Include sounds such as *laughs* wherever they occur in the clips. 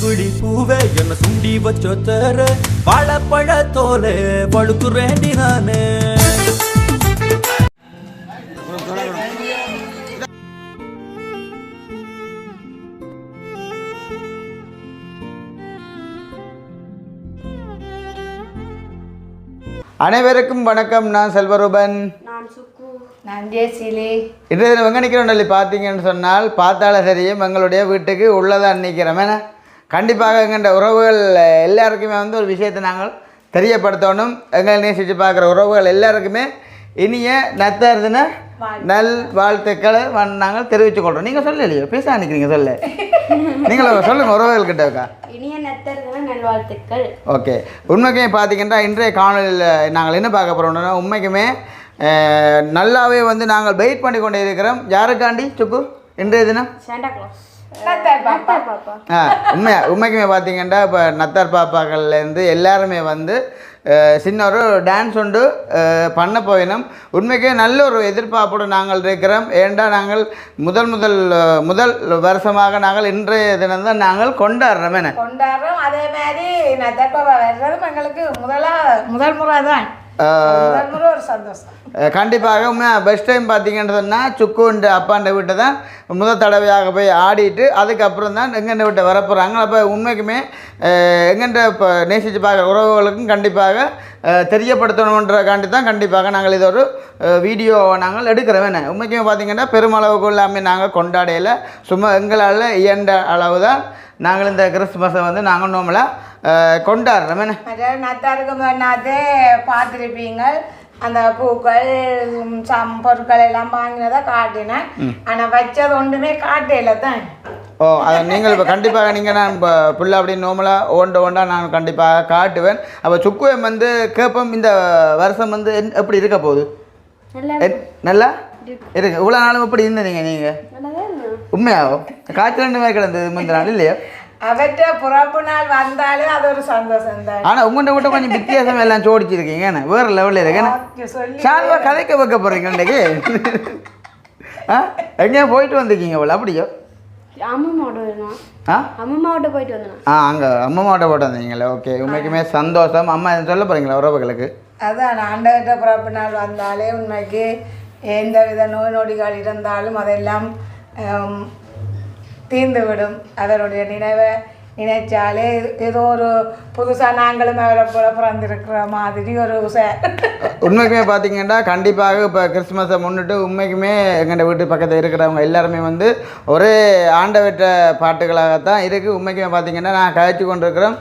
குடி பூவே என்ன சுண்டி வச்சோ தர. வாழைப்பழ தோலே வழுக்குறேண்டி நானே. அனைவருக்கும் வணக்கம். நான் செல்வரூபன். இன்றைய நிற்கிறோம் சொல்லி பார்த்தீங்கன்னு சொன்னால் பார்த்தால தெரியும் எங்களுடைய வீட்டுக்கு உள்ளதான் நிற்கிறோம் ஏன்னா கண்டிப்பாக எங்கள்கிட்ட உறவுகள் எல்லாருக்குமே வந்து ஒரு விஷயத்தை நாங்கள் தெரியப்படுத்தணும். எங்களை நேசித்து பார்க்குற உறவுகள் எல்லாருக்குமே இனிய நத்தருதுன நல் வாழ்த்துக்களை நாங்கள் தெரிவித்துக் கொள்கிறோம் நீங்கள் சொல்லலையோ பேச நிற்கிறீங்க சொல்ல. நீங்களும் சொல்லுங்கள் உறவுகள்கிட்ட இருக்கா? இனிய நல்வாழ்த்துக்கள் ஓகே. உண்மைக்குமே பார்த்தீங்கன்னா இன்றைய காணொலியில் நாங்கள் என்ன பார்க்க போகிறோம்னா உண்மைக்குமே நல்லாவே வந்து நாங்கள் வெயிட் பண்ணி கொண்டே இருக்கிறோம். யாருக்காண்டி சுக்கு இன்றைய தினம்? சாண்டா கிளாஸ் உண்மையா உண்மைக்குமே பார்த்தீங்கன்னா இப்போ நத்தார் பாப்பாக்கள்லேருந்து எல்லாருமே வந்து சின்ன ஒரு டான்ஸ் ஒன்று அஹ், பண்ண போயினோம். உண்மைக்கே நல்ல ஒரு எதிர்பார்ப்போடு நாங்கள் இருக்கிறோம். ஏண்டா நாங்கள் முதல் முதல் முதல் வருஷமாக நாங்கள் இன்றைய தினம் தான் நாங்கள் கொண்டாடுறோம் என்ன? கொண்டாடுறோம். அதே மாதிரி நத்தார் பாப்பா வர்றதும் எங்களுக்கு முதலா முதல் முறை தான். கண்டிப்பாக உண்மையாக பெஸ்ட் டைம் பார்த்தீங்கன்னு சொன்னால் அப்பாண்ட வீட்டை தான் முதல் தடவையாக போய் ஆடிட்டு அதுக்கப்புறம் தான் எங்கெண்ட வீட்டை வரப்போகிறாங்க அப்போ உண்மைக்குமே எங்கெண்ட இப்போ நேசித்து பார்க்குற உறவுகளுக்கும் கண்டிப்பாக தெரியப்படுத்தணுன்றக்காண்டி தான் கண்டிப்பாக நாங்கள் இது ஒரு வீடியோவை நாங்கள் எடுக்கிறோம். என்ன? உண்மைக்குமே பார்த்தீங்கன்னா பெருமளவுக்கு எல்லாமே நாங்கள் கொண்டாடையில் சும்மா எங்களால் இயன்ற அளவு தான் நாங்கள் இந்த கிறிஸ்துமஸை வந்து நாங்கள் நோமலாக கொண்டாடுறோம். என்ன? நத்தாருக்கு பார்த்துருப்பீங்க அந்த பூக்கள் சம் பொருட்கள் எல்லாம் வாங்கினதை காட்டினேன். ஆனால் வச்சது ஒன்றுமே காட்டையில தான். ஓ அதை நீங்கள் இப்போ கண்டிப்பாக நீங்கள் நான் இப்போ புள்ள அப்படின்னு நோமலாக ஓண்ட ஓண்டா நான் கண்டிப்பாக காட்டுவேன். அப்போ சுக்குவம் வந்து கேட்போம் இந்த வருஷம் வந்து எப்படி இருக்க போகுது? நல்லா இருக்கு. இவ்வளோ நாளும் எப்படி இருந்தீங்க நீங்கள். உண்மையாகும் காய்ச்சல் ரெண்டு மாதிரி கிடந்தது முந்தின நாள் இல்லையா? அவற்ற பிறப்பு நாள் வந்தாலே அது ஒரு சந்தோஷம் தான். ஆனால் உங்கள்கிட்ட மட்டும் கொஞ்சம் வித்தியாசம் எல்லாம் ஜோடிச்சிருக்கீங்க. வேறு லெவலில் இருக்கு. ஷால்வா கதைக்க வைக்க போகிறீங்க இன்றைக்கு ஆ? எங்கேயா போயிட்டு வந்திருக்கீங்க போல? அப்படியோ? ஆ? அங்கே அம்மா போட்டு வந்தீங்களே. ஓகே. உண்மைக்குமே சந்தோஷம். அம்மா சொல்ல போகிறீங்களா உறவுகளுக்கு? அதான் ஆண்டவர்கிட்ட பிறப்பு நாள் வந்தாலே உண்மைக்கு எந்த வித நோய் நொடிகள் இருந்தாலும் அதெல்லாம் தீர்ந்துவிடும். அதனுடைய நினைவை நினைச்சாலே ஏதோ ஒரு புதுசாக நாங்களும் அவரை போல பிறந்திருக்கிற மாதிரி ஒரு உண்மைக்குமே பார்த்தீங்கன்னா கண்டிப்பாக இப்போ கிறிஸ்மஸை முன்னிட்டு உண்மைக்குமே எங்கள் வீட்டு பக்கத்தில் இருக்கிறவங்க எல்லாருமே வந்து ஒரே ஆண்டவற்ற பாட்டுகளாகத்தான் இருக்குது உண்மைக்குமே பார்த்தீங்கன்னா நான் கழிச்சு கொண்டிருக்கிறோம்.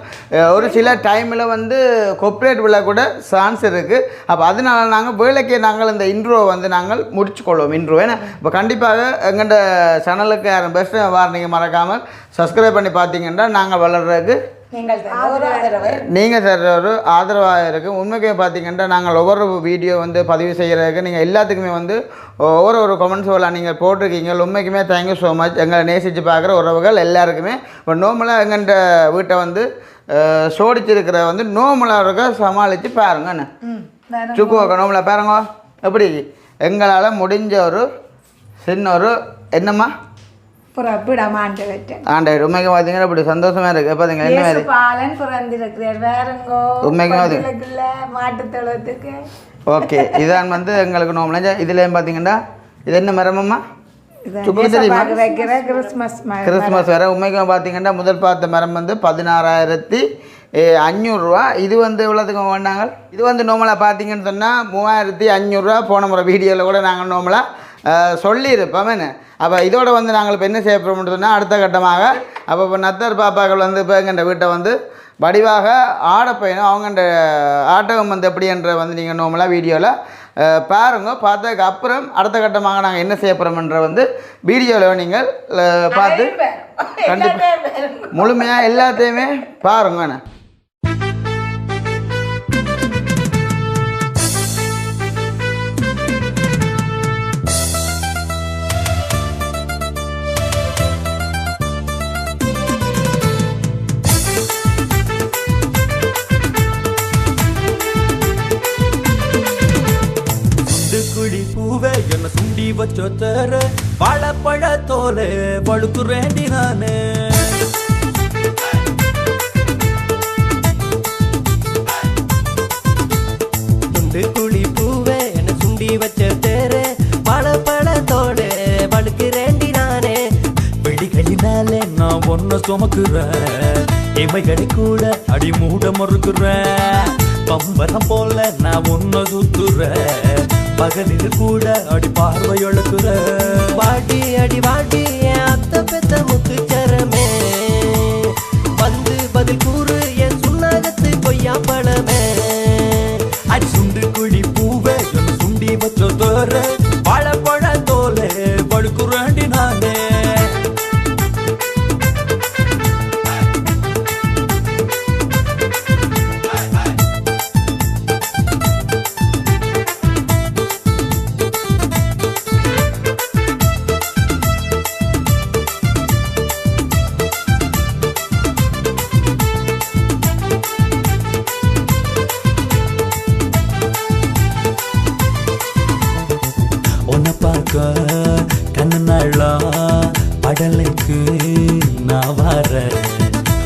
ஒரு சில டைமில் வந்து கொப்ரேட் விழா கூட சான்ஸ் இருக்குது அப்போ அதனால நாங்கள் வேலைக்கு நாங்கள் இந்த இன்ட்ரோ வந்து நாங்கள் முடிச்சுக்கொள்வோம். இன்ட்ரோ ஏன்னா இப்போ கண்டிப்பாக எங்கள்கிட்ட சேனலுக்கு யாரும் பெஸ்ட்டு வார நீங்கள் மறக்காமல் சப்ஸ்கிரைப் பண்ணி பார்த்தீங்கன்னா நாங்கள் வளர்கிறதுக்கு நீங்கள் தந்த ஒரு ஆதரவாக இருக்குது உண்மைக்குமே பார்த்தீங்கன்னா நாங்கள் ஒவ்வொரு வீடியோ வந்து பதிவு செய்கிறதுக்கு நீங்கள் எல்லாத்துக்குமே வந்து ஒவ்வொரு ஒரு கமெண்ட்ஸ் நீங்கள் போட்டிருக்கீங்க. உண்மைக்குமே தேங்க்யூ ஸோ மச் எங்களை நேசித்து பார்க்குற உறவுகள் எல்லாருக்குமே. இப்போ நோமலாக எங்கள்கிட்ட வீட்டை வந்து சோடிச்சிருக்கிற வந்து நோமலாக இருக்க? சமாளித்து பாருங்க என்ன. ம் வேற சுக்குவாக்க நோமலாக பாருங்க. எப்படி? எங்களால் முடிஞ்ச ஒரு சின்ன ஒரு என்னம்மா? ஆண்டாயிரம் உண்மைக்கு பார்த்தீங்கன்னா இப்படி சந்தோஷமாக இருக்குது பார்த்தீங்களா என்ன மாதிரி பாலன் பிறந்திருக்கிறார் வேறங்கோ ஓகே இதான் வந்து எங்களுக்கு நோம்பல இதுலேயும் பார்த்தீங்கன்னா இது என்ன மரமம்மா. கிறிஸ்மஸ் வேறு உண்மைக்கும் பார்த்தீங்கன்னா முதல் பார்த்த மரம் வந்து பதினாறாயிரத்தி அஞ்சூறுரூவா இது வந்து எவ்வளோத்துக்கு வேண்டாங்க இது வந்து நோமலாக பார்த்தீங்கன்னு சொன்னால் மூவாயிரத்தி அஞ்சூறுரூவா போன முறை வீடியோவில் கூட நாங்கள் நோமலாக சொல்லியிருப்போம் அப்போ இதோட வந்து நாங்கள் இப்போ என்ன செய்ய போகிறோம்னு சொன்னால் அடுத்த கட்டமாக அப்போ இப்போ நத்தர் பாப்பாக்கள் வந்து இப்போ எங்கள்கிட்ட வீட்டை வந்து வடிவாக ஆட போயிடும் அவங்கண்ட ஆட்டகம் வந்து எப்படின்ற வந்து நீங்கள் நோமலாக வீடியோவில் பாருங்க. பார்த்ததுக்கு அப்புறம் அடுத்த கட்டமாக நாங்கள் என்ன செய்ய போகிறோம்ன்ற வந்து வீடியோவில் நீங்கள் பார்த்து கண்டிப்பாக. முழுமையாக எல்லாத்தையுமே பாருங்க. வச்சோத்தர வாழப்பழ தோல பழுக்குறேண்டி நானு. துண்டு குழி பூவே என சுண்டி வச்ச தேர வாழப்பழ தோல பழுக்குறேண்டி நானே. வெடிகளினாலே நான் ஒன்ன சுமக்குறேன். இமைகளை கூட அடி மூட மறுக்குறேன். பம்பரம் போல நான் ஒன்ன சுத்துறேன். பகலில் கூட அடி பார்வையொழுக்குற பாட்டி அடி பாட்டியா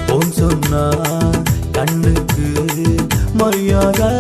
ஓம் சொன்னா கண்ணுக்கு மரியாதை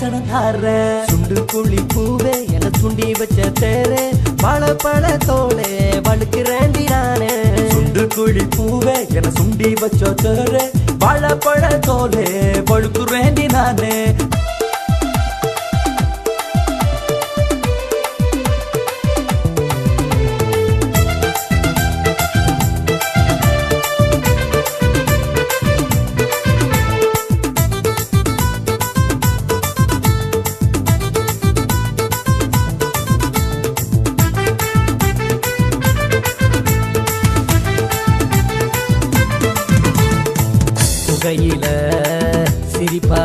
சடனார சுண்டு குழி பூவே என சுண்டி வச்ச தேரே. பல பல தோலே வழுக்கிறேண்டி நானே. சுண்டு குழி பூவே என சுண்டி வச்ச தேரே. பல பல தோலே வழுக்குறேண்டி நானே. கையில சிரிப்பா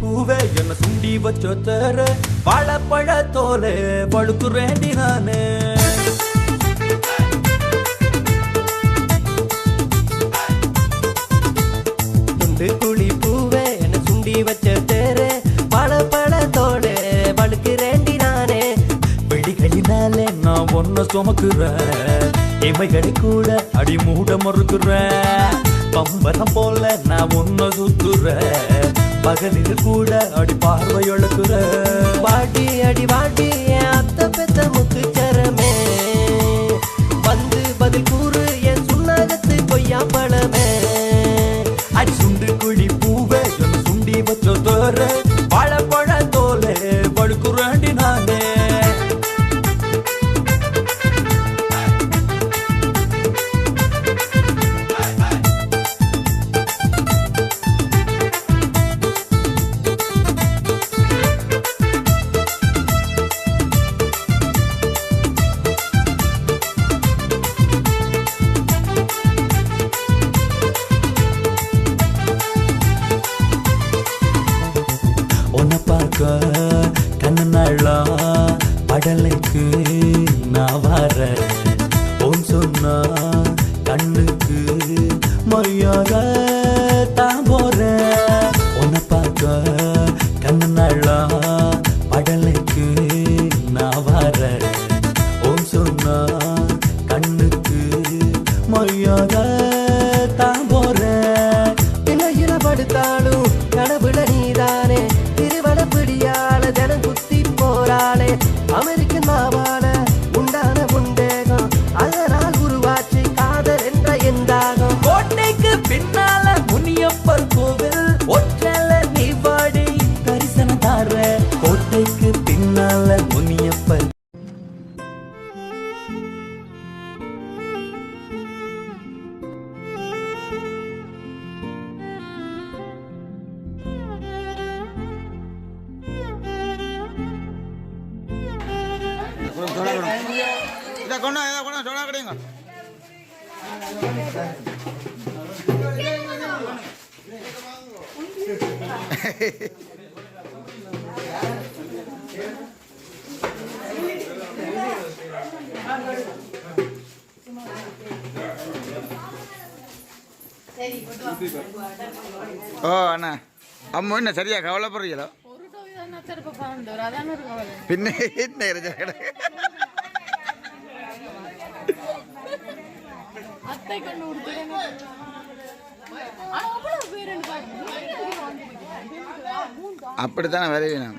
பூவே என்ன சுண்டி வச்சோ தர வாழப்பழ தோலே பழுக்குறேண்டி நானே. குழி பூவே என்ன சுண்டி வச்ச தேரே பழப்பழத்தோடு படுக்கிறேண்டி நானே. பிடிகளினாலே நான் ஒன்ன சுமக்குறேன். இமைகளை கூட அடி மூட மறுக்குறேன். பம்பரம் போல நான் ஒன்ன சுத்துறேன். பகலில் கூட அடி பார்வையொழுக்குற. வாட்டி அடி வாட்டி அத்த பெத்த முக்கு Yeah. என்னமோ என்ன சரியா கவலைப்படுறீங்களோ பின்ன என்ன அப்படித்தானே வரையினோம்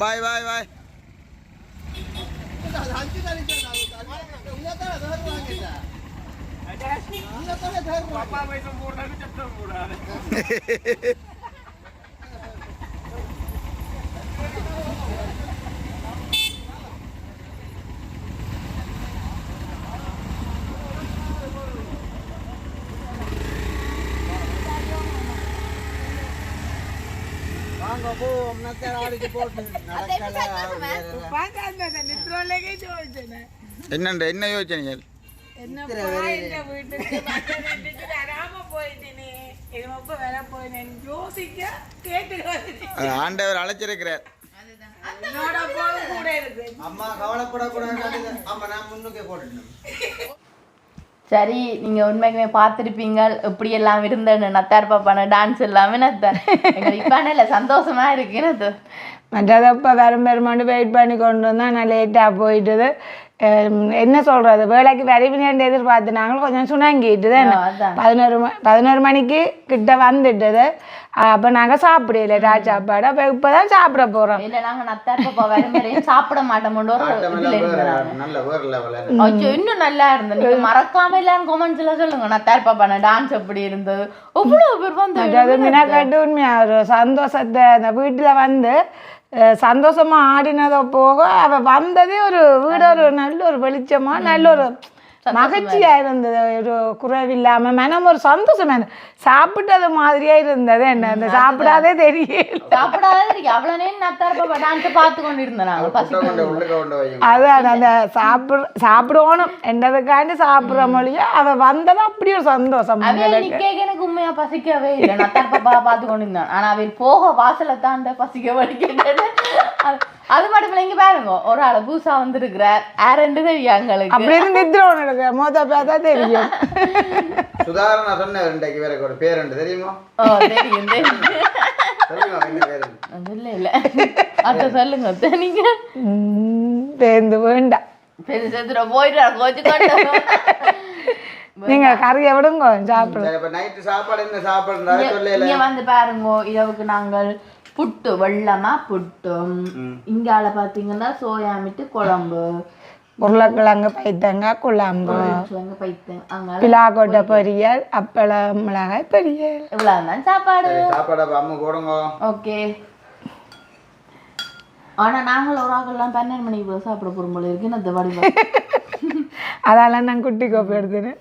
বাই বাই বাই। ಧರ್ಮ *laughs* என்னண்ட என்ன யோசனை ஆண்டவர் அழைச்சிருக்கிறார். அம்மா கவலைப்படக்கூடாது அம்மா நான் முன்னுக்கே போட்டுட்டேன். சரி நீங்கள் உண்மைக்குமே பார்த்துருப்பீங்க எப்படி எல்லாம் விருந்தன்னு நத்தார் பாப்பான டான்ஸ் எல்லாமே நத்தார் இப்பான இல்லை சந்தோஷமாக இருக்குன்னு மற்றது இப்போ வெறும் பெருமாண்டு வெயிட் பண்ணி கொண்டு வந்தால் நான் லேட்டாக போயிட்டுது. என்ன சொல்கிறது வேலைக்கு வருவினேன் எதிர்பார்த்து நாங்கள் கொஞ்சம் சுணங்கிட்டு தான். பதினோரு பதினோரு மணிக்கு கிட்ட வந்துட்டுது அப்போ நாங்கள் சாப்பிடல ராஜ் சாப்பாடு அப்போ இப்போ தான் சாப்பிட போகிறோம் இல்ல நாங்க பாப்பா வரும்போதையும் சாப்பிட ஐயோ இன்னும் நல்லா இருந்தது நீங்க மறக்காம எல்லாரும் கமெண்ட்ஸ்ல சொல்லுங்க நத்தார் பாப்பா டான்ஸ் எப்படி இருந்தது அவ்வளவு பேர் வந்து அது மினக்கட்டு உண்மையாக ஒரு சந்தோஷத்தை அந்த வீட்டில் வந்து அஹ், சந்தோஷமா ஆடினதோ போக அவ வந்ததே ஒரு வீடு ஒரு நல்ல ஒரு வெளிச்சமா நல்ல ஒரு மகிழ்ச்சியா இருந்தது. ஒரு குறைவில்லாம மனம் ஒரு சந்தோஷமா சாப்பிட்டது மாதிரியே இருந்தது என்ன? அந்த சாப்பிடாதே தெரியல சாப்பிடாத இருக்கு அவ்வளவு நேரம் பாப்பா டான்ஸ் பார்த்து கொண்டு இருந்தேன் அதான் அந்த சாப்பிட சாப்பிடணும். என்றதுக்காண்டி சாப்பிட்ற மொழியா அவ வந்தது அப்படி ஒரு சந்தோஷம் அவன் எனக்கு. உண்மையா பசிக்கவே இல்லை. நத்தார் பாப்பா பார்த்து கொண்டு இருந்தான். ஆனா அவர் போக வாசலை தாண்ட பசிக்க வலிக்கின்றது. அது மட்டும் இல்லை இங்க பாருங்க ஒரு ஆளு பூசா வந்திருக்கிறார் ஆரண்டு தெரியும் எங்களுக்கு அப்படி இருந்து நித்திரம் எனக்கு மோத பார்த்தா தெரியும். சுதாரண சொன்னேன் இன்றைக்கு வேற ஒரு பேர் உண்டு தெரியுமா? ஓ தெரியும் தெரியும். இல்ல இல்ல. அத்த சொல்லுங்க நீங்க. உம், தேர்ந்து வேண்டாம் பெருசத்துல போயிட்டு கொஞ்சம் நீங்க கறியை விடுங்க சாப்பிடுங்க இப்போ நைட்டு சாப்பாடு என்ன சாப்பாடுன்றா சொல்லல. இங்க வந்து பாருங்க இரவுக்கு நாங்கள் புட்டு வெள்ளமா புட்டும். இங்கால பாத்தீங்கன்னா சோயா மீட்டு குழம்பு. உருளைக்கிழங்கு பைத்தங்காய் குழம்பு. பிலாக்கொட்டை பொரியல் அப்பளம் மிளகாய் பொரியல். இவ்வளவுதான் சாப்பாடு. சாப்பாடு ஓகே. ஆனா நாங்கள் ஒரு ஆகலாம் பன்னெண்டு மணிக்கு போய் சாப்பிட போறோம் போல இருக்கு. இந்த வடிவம்? *laughs* அதால நான் குட்டி கோப்பை எடுத்துனேன்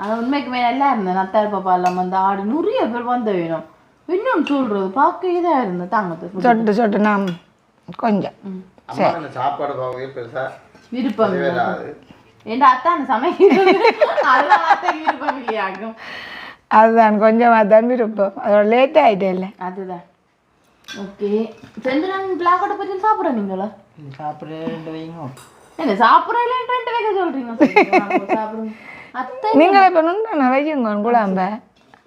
ஆனா உண்மைக்குமே நல்லா இருந்தேன். நத்தார் பாப்பா எல்லாம் வந்து ஆடு நிறைய பேர் வந்து வேணும் இன்னும் சொல்றது பார்க்க இதா இருந்தேன் தாங்கத்து சொட்டு சொட்டு நாம் கொஞ்சம். சாப்பாடு போகவே பெருசா விருப்பம் என் அத்தான் விருப்பம் இல்லையாகும் அதுதான் கொஞ்சமாக தான் விருப்பம். அதோட லேட் ஆகிட்டே இல்லை. அதுதான். ஓகே செந்திரன் பிளாக்கோட பற்றி சாப்பிட்ற நீங்களா? சாப்பிட ரெண்டு வைங்க. என்ன சாப்பிட்றதுல ரெண்டு வைக்க சொல்றீங்க சாப்பிடுங்க. அத்தை நீங்களே இப்போ நுண்ண வையுங்க குழம்ப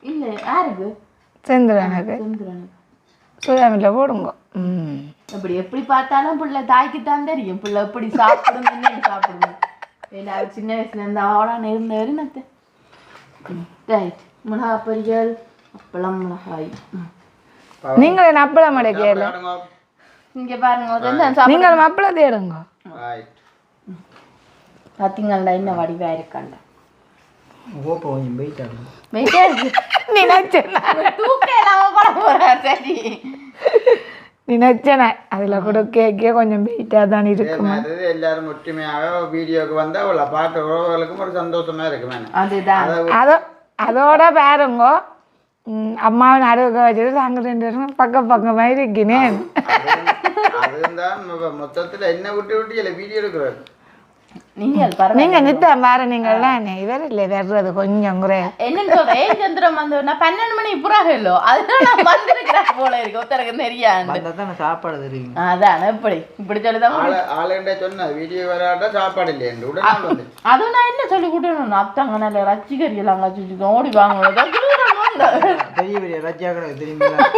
இல்ல யாருக்கு செந்துடனுக்கு செந்திரன் சுதாமில் போடுங்க. ம். அப்படி எப்படி பார்த்தாலும் பிள்ளை தாய்க்கு தான் தெரியும். பிள்ளை எப்படி சாப்பிடும் என்னன்னு சாப்பிடுங்க ஏன்னா சின்ன வயசுல இருந்து அவளா இருந்தவர் நத்து ரைட் மிளகா பொரியல் அப்பளம் மிளகாய். நீங்கள் என்ன அப்பளம் அடைக்கல இங்க பாருங்க நீங்கள் அப்பளத்தை எடுங்க. ரைட் பாத்தீங்களா என்ன வடிவா இருக்காண்ட போயிட்டாங்க வெயிட்டா இருக்கு நினைச்சேன்? தூக்க இல்லாம போட போறார் சரி. நினைச்சேன். அதில் கூட கேக்கே கொஞ்சம் வெயிட்டாக தான் இருக்கும்? மாதிரி எல்லாரும் ஒற்றுமையாக வீடியோக்கு வந்தால் அவ்வளோ பார்க்குற உறவுகளுக்கும் ஒரு சந்தோஷமா இருக்கு மேடம் அதுதான். அதோ அதோட பாருங்க. அம்மாவை நடுவுக்க வச்சுட்டு நாங்கள் ரெண்டு பேரும் பக்கம் பக்கமாக இருக்கினேன் அதுதான் மொத்தத்தில் என்ன விட்டு விட்டு இல்லை வீடியோ எடுக்கிறாரு. நீங்கள் பாருங்க நீங்கள் நித்தம் பாரு நீங்கள்லாம் இவர் இல்லை வர்றது கொஞ்சம் குறை. என்னன்னு சொல்றேன் சந்திரம் வந்து நான் பன்னெண்டு மணி புறாக இல்லோ அதனால நான் வந்திருக்கிறேன் போல இருக்கு ஒருத்தருக்கு தெரியாது வந்தால் தான் சாப்பாடு தெரியும் அதான் எப்படி இப்படி சொல்லிதான் ஆளை ஆளுண்ட சொன்ன வீடியோ வராட்டா சாப்பாடு உடனே வந்து. அதுவும் நான் என்ன சொல்லி கொடுக்கணும்? அத்தாங்க நல்ல ரச்சி கறி எல்லாம் வச்சுக்கோ ஓடி வாங்க பெரிய பெரிய ரஜ்ஜா கடை தெரியுங்களா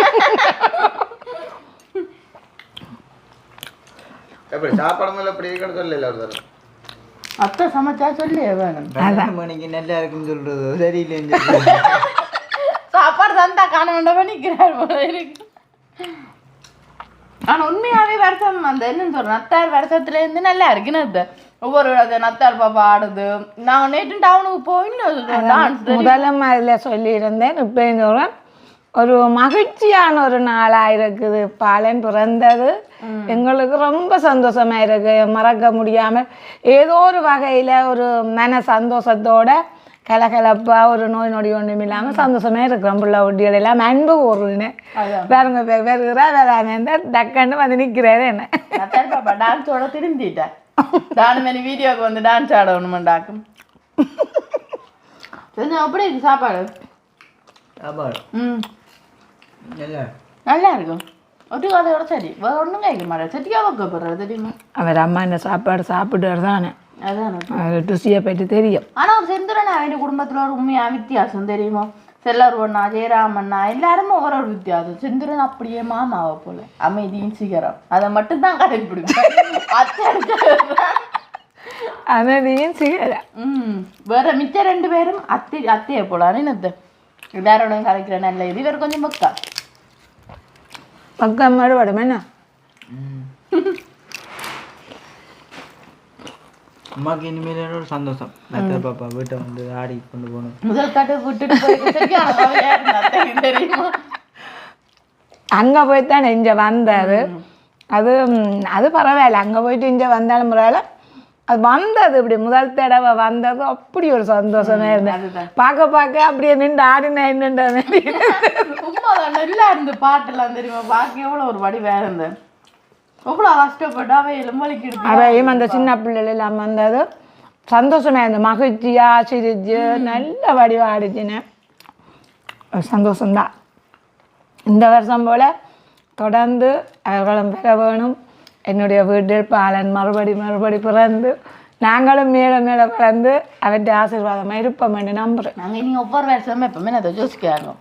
எப்படி சாப்பாடு மேலே இருக்குன்னு சொல்லல ஒரு தடவை. அத்தை சமைச்சா சொல்லி வேணும். மணிக்கு நல்லா இருக்குன்னு சொல்றது. சரியில்லைன்னு *laughs* சொல்றது. சாப்பாடு தந்தா காண வேண்டாம் நிற்கிறார் போல இருக்கு. ஆனா உண்மையாவே வருஷம் அந்த என்னன்னு சொல்றேன் நத்தார் வருஷத்துல இருந்து நல்லா இருக்குன்னு அது ஒவ்வொரு அது நத்தார் பாப்பா ஆடுது. நான் நேற்று டவுனுக்கு போய் டான்ஸ் முதல்ல அதில் சொல்லியிருந்தேன் இப்போ சொல்கிறேன் ஒரு மகிழ்ச்சியான ஒரு நாளாக இருக்குது. பாலன் பிறந்தது. எங்களுக்கு ரொம்ப சந்தோஷமா இருக்கு. மறக்க முடியாமல் ஏதோ ஒரு வகையில் ஒரு மன சந்தோஷத்தோட கலகலப்பா ஒரு நோய் நொடி ஒன்றும் இல்லாமல் சந்தோஷமா இருக்கிறோம் பிள்ளை ஒட்டிகள் எல்லாம் அன்பு கூறுன்னு வேறுங்க பேர் வேறுகிறா வேறாங்க டக்குன்னு வந்து நிற்கிறாரு என்ன. பாப்பா டான்ஸோட திருந்திட்டேன் தானு மாதிரி வீடியோக்கு வந்து டான்ஸ் ஆடணுமாண்டாக்கும். *laughs* அப்படி சாப்பாடு? சாப்பாடு. ம். நல்லா இருக்கும் ஒட்டு கதையோட சரி வேற ஒன்றும் கேட்க மாட்டேன் சத்தியாக வைக்கப்படுறது தெரியுமா அவர் அம்மா இந்த சாப்பாடு சாப்பிட்டு தானே அதான் அது ருசியை பற்றி தெரியும் ஆனா ஒரு செந்துரன் அவன் குடும்பத்துல ஒரு உண்மையா வித்தியாசம் தெரியுமா செல்லர் ஒண்ணா ஜெயராமண்ணா எல்லாருமே ஒரு ஒரு வித்தியாசம் செந்துரன் அப்படியே மாமாவை போல அமைதியும் சிகரம் அதை மட்டும் தான் கடைபிடிப்பேன் அத்தை அடிச்சா அமைதியும் சிகர ம் வேற மிச்ச ரெண்டு பேரும் அத்தை அத்தையை போலாம் என்னது எல்லாரோட கலைக்கிற நல்ல இது இவர் கொஞ்சம் பக்கா பக்கம் மறுபடும் என்ன? அம்மாக்கு இனிமேல் ஒரு சந்தோஷம். மெத்த பாப்பா வீட்டை வந்து ஆடி கொண்டு போகணும். முதல் காட்டு விட்டுட்டு அங்கே போய் தான் இங்கே வந்தார். அது அது பரவாயில்ல. அங்கே போயிட்டு இங்கே வந்தாலும் பரவாயில்ல. அது வந்தது இப்படி முதல் தடவை வந்தது அப்படி ஒரு சந்தோஷமா இருந்தது. பார்க்க பார்க்க அப்படியே நின்று ஆடினா என்னன்ற உண்மைதான் நல்லா இருந்து பாட்டெல்லாம் தெரியுமா? பார்க்க எவ்வளோ ஒரு வடி வேற இருந்து எவ்வளோ கஷ்டப்பட்டு அவை எலும்பலிக்கு அவையும் அந்த சின்ன பிள்ளைகள் எல்லாம் வந்தது. சந்தோஷமா இருந்தது. மகிழ்ச்சியா சிரிச்சு நல்ல வடிவா ஆடிச்சுன்னு ஒரு சந்தோஷம்தான். இந்த வருஷம் போல் தொடர்ந்து அவர்களும் பெற வேணும். என்னுடைய வீட்டில் பாலன் மறுபடி மறுபடி பிறந்து நாங்களும் மேலே மேலே பிறந்து அவற்றை ஆசீர்வாதமாக இருப்போம் என்று நம்புகிறேன் நாங்கள் இனி ஒவ்வொரு வருஷமே எப்பவுமே அதை யோசிக்கிறாங்க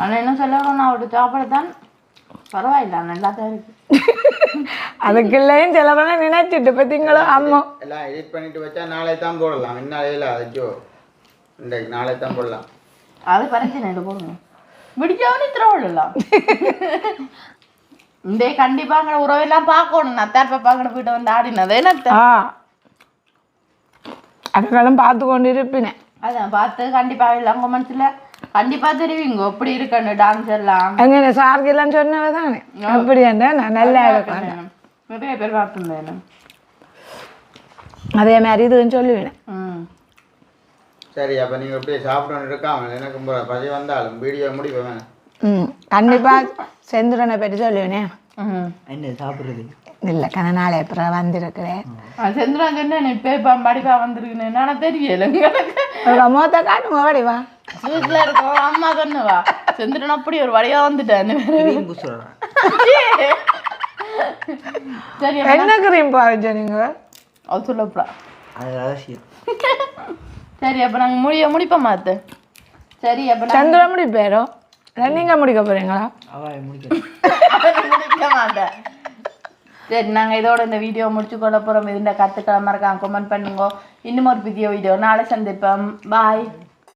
ஆனால் என்ன சொல்லணும் அவரோட சாப்பாடு தான் பரவாயில்ல நல்லா தான் இருக்கு. *laughs* அதுக்குள்ளேயும் சில பேரை நினைச்சிட்டு பார்த்தீங்களோ? அம்மா. எல்லாம் எடிட் பண்ணிட்டு வச்சா நாளை தான் போடலாம். இன்னாலையில் அச்சோ. இன்றைக்கு நாளை தான் போடலாம். அது பிரச்சனை இல்லை போடுங்க. விடிஞ்சவனே திரவலாம் *laughs* இந்த கண்டிப்பாங்கிற உறவெல்லாம் பார்க்கணும். நத்தார் பாப்பாங்கிற வீட்டை வந்து ஆடினது. என்ன ஆ. அதுகளும் பார்த்து கொண்டு இருப்பினேன் அதான் பார்த்து கண்டிப்பா எல்லாம் கொமெண்ட்ஸ்ல கண்டிப்பா தெரிவிங்க. எப்படி இருக்குன்னு டான்ஸ் எல்லாம். அங்கே சார்கெல்லாம் சொன்னவ தானே? அப்படி என்ன நான் நல்லா இருக்கேன். நிறைய பேர் பார்த்துருந்தேன் அதே மாதிரி இதுவும் சொல்லுவேன். ம் சரி அப்போ நீங்கள் அப்படியே சாப்பிட்டு இருக்காமல் எனக்கு பசி வந்தாலும் வீடியோ முடிப்பேன். ம். கண்டிப்பாக செந்துரனை பற்றி சொல்லுவேனே. ம். என்ன சாப்பிட்றது? இல்லை கன நாளை அப்புறம் வந்திருக்கிறேன் செந்திரன் சொன்னேன் இப்போ இப்போ படிப்பா வந்திருக்குன்னு நான் தெரியல. மொத்த காட்டுங்க வடிவா? வீட்டில் இருக்கோம் அம்மா சொன்னவா செந்திரன் அப்படி ஒரு வழியா வந்துட்டான்னு சரி அப்ப என்ன கிரீம் பாவிச்ச நீங்கள் அது சொல்லப்படா. அது சரி அப்போ நாங்கள் முடிய முடிப்போம் மாத்து. சரி அப்போ சந்திர முடிப்பேரோ நீங்கள் முடிக்க போகிறீங்களா அவன் முடிக்க மாட்டேன். சரி நாங்கள் இதோட இந்த வீடியோ முடிச்சு கொள்ள போகிறோம் இதுண்ட கற்றுக்கிழமை இருக்காங்க கமெண்ட் பண்ணுங்க. இன்னும் ஒரு புதிய வீடியோ நாளை சந்திப்போம். பாய்